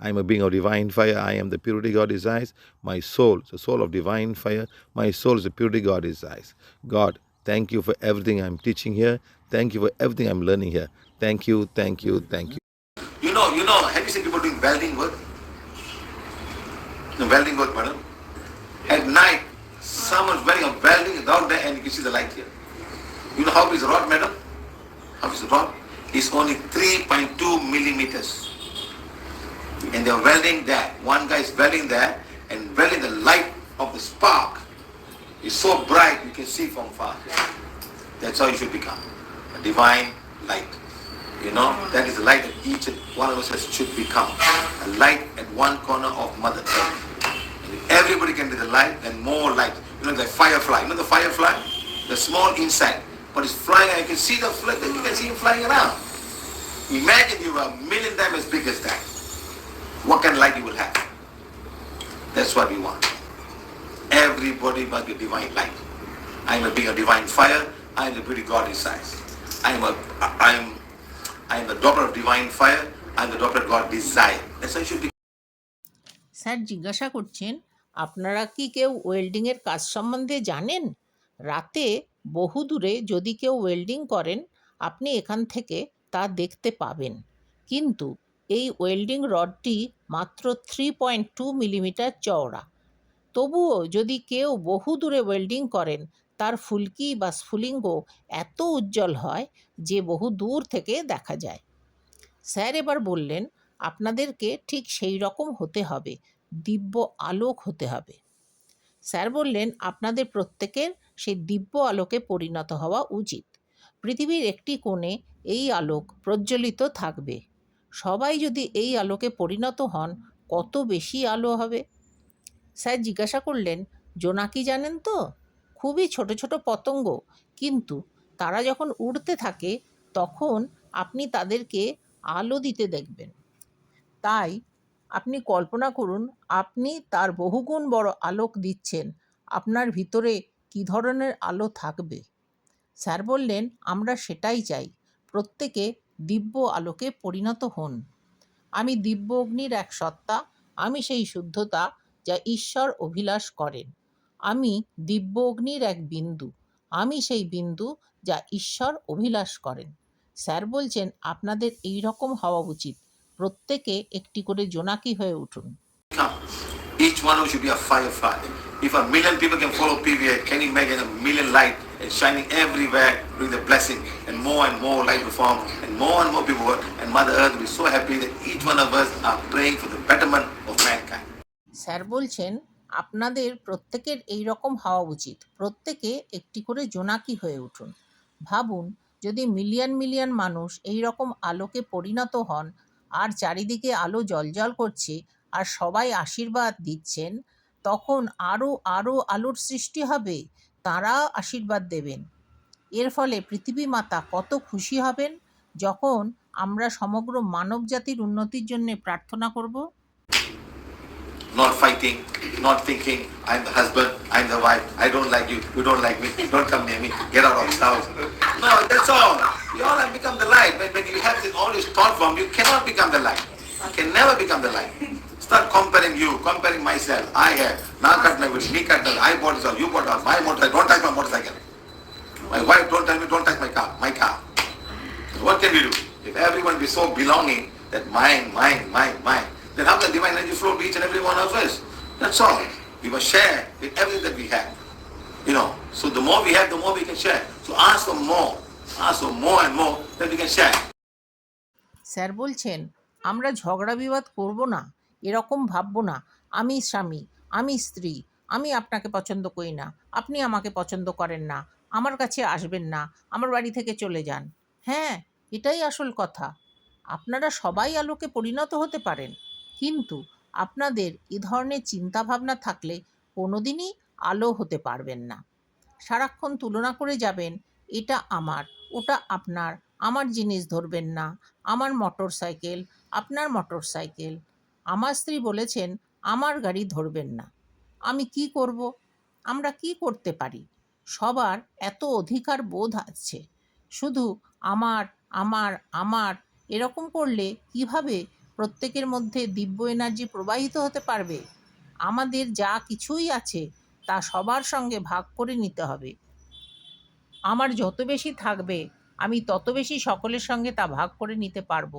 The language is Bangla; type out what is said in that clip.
I am a being of divine fire. I am the purity God desires. My soul, is the soul of divine fire. My soul is the purity God desires. God, thank you for everything I'm teaching here. Thank you for everything I'm learning here. Thank you, thank you, thank you. You know, you know, have you seen people doing welding work? No, welding work, madam. At night, someone's wearing a welding rod there and you can see the light here. You know how big is the rod, madam? How big is the rod? It's only 3.2 millimeters. And they're welding that. One guy is welding that and welding the light of the spark. It's so bright you can see from far. That's how you should become. A divine light. You know, that is the light that each and one of us has- should become. A light at one corner of Mother Earth. And if everybody can be the light, then more light. You know, the firefly. You know the firefly? The small insect. But it's flying and you can see the then you can see him flying around. Imagine you are a million times as big as that. What kind of light you will have? That's what we want. Everybody must be divine light. I am a being of divine fire. I am the beauty God inside. I am a I am I am the daughter of divine fire. I am the daughter of God desire. That's how you should be. Sir জিজ্ঞাসা করছেন আপনারা কি কেউ ওয়েল্ডিংয়ের কাজ সম্বন্ধে জানেন রাতে বহু দূরে যদি কেউ ওয়েল্ডিং করেন আপনি এখান থেকে তা দেখতে পাবেন কিন্তু এই ওয়েল্ডিং রডটি মাত্র থ্রি পয়েন্ট টু মিলিমিটার চওড়া। তবুও যদি কেউ বহু দূরে ওয়েল্ডিং করেন, তার ফুলকি বা স্ফুলিঙ্গ এত উজ্জ্বল হয় যে বহু দূর থেকে দেখা যায়। স্যার এবার বললেন, আপনাদেরকে ঠিক সেই রকম হতে হবে, দিব্য আলোক হতে হবে। স্যার বললেন, আপনাদের প্রত্যেকের সেই দিব্য আলোকে পরিণত হওয়া উচিত। পৃথিবীর একটি কোণে এই আলোক প্রজ্বলিত থাকবে। সবাই যদি এই আলোকে পরিণত হন, কত বেশি আলো হবে? স্যার জিজ্ঞাসা করলেন জোনাকি জানেন তো? খুবই ছোট ছোট পতঙ্গ। কিন্তু তারা যখন উড়তে থাকে, তখন আপনি তাদেরকে আলো দিতে দেখবেন। তাই আপনি কল্পনা করুন, আপনি তার বহুগুণ বড় আলোক দিচ্ছেন। আপনার ভিতরে কী ধরনের আলো থাকবে? স্যার বললেন, আমরা সেটাই চাই। প্রত্যেকে দিব্য আলোকে পরিণত হন। আমি দিব্য অগ্নির এক সত্তা আমি সেই শুদ্ধতা যা ঈশ্বর অভিলাষ করেন। আমি দিব্য অগ্নির এক বিন্দু আমি সেই বিন্দু যা ঈশ্বর অভিলাষ করেন। স্যার বলছেন আপনাদের এই রকম হওয়া উচিত। প্রত্যেকে একটি করে জোনাকি হয়ে উঠুন। Each one should be a firefly. If a million people can follow PVA, can you imagine a million light and shining everywhere during the blessing and more and more light will form and more and more people will, and Mother Earth will be so happy that each one of us are praying for the betterment of mankind. Sir বলছেন আপনাদের প্রত্যেকের এই রকম হওয়া উচিত প্রত্যেকে একটি করে জোনাকি হয়ে উঠুন ভাবুন যদি মিলিয়ন মিলিয়ন মানুষ এই রকম আলোকে পরিণত হন আর চারিদিকে আলো জলজল করছে আর সবাই আশীর্বাদ দিচ্ছেন তখন আরও আরও আলোর সৃষ্টি হবে তারা আশীর্বাদ দেবেন এর ফলে পৃথিবী মাতা কত খুশি হবেন যখন আমরা সমগ্র মানব জাতির উন্নতির জন্য প্রার্থনা করব become the light. You can never become the. Start comparing you, comparing myself. I have, now cut my wish, me cut my, I bought this all, you bought all, my motorcycle, don't touch my motorcycle. My wife don't tell me, don't touch my car, my car. What can we do? If everyone be so belonging that mine, mine, mine, mine, then how can divine energy flow to each and every one of us? That's all. We must share with everything that we have. You know, so the more we have, the more we can share. So ask for more. Ask for more and more that we can share. Sir বলছেন আমরা ঝগড়া বিবাদ করব না এরকম ভাববো না। আমি স্বামী, আমি স্ত্রী, আমি আপনাকে পছন্দ করি না, আপনি আমাকে পছন্দ করেন না, আমার কাছে আসবেন না, আমার বাড়ি থেকে চলে যান। হ্যাঁ এটাই আসল কথা। আপনারা সবাই আলোকে পরিণত হতে পারেন। কিন্তু আপনাদের এ ধরনের চিন্তাভাবনা থাকলে কোনোদিনই আলো হতে পারবেন না। সারাক্ষণ তুলনা করে যাবেন, এটা আমার, ওটা আপনার, আমার জিনিস ধরবেন না, আমার মোটর সাইকেল আপনার মোটর সাইকেল আমার স্ত্রী বলেছেন, আমার গাড়ি ধরবেন না। আমি কি করব? আমরা কি করতে পারি? সবার এত অধিকার বোধ আছে। শুধু আমার আমার আমার এরকম করলে কীভাবে প্রত্যেকের মধ্যে দিব্য এনার্জি প্রবাহিত হতে পারবে? আমাদের যা কিছুই আছে, তা সবার সঙ্গে ভাগ করে নিতে হবে। আমার যত বেশি থাকবে, আমি তত বেশি সকলের সঙ্গে তা ভাগ করে নিতে পারব।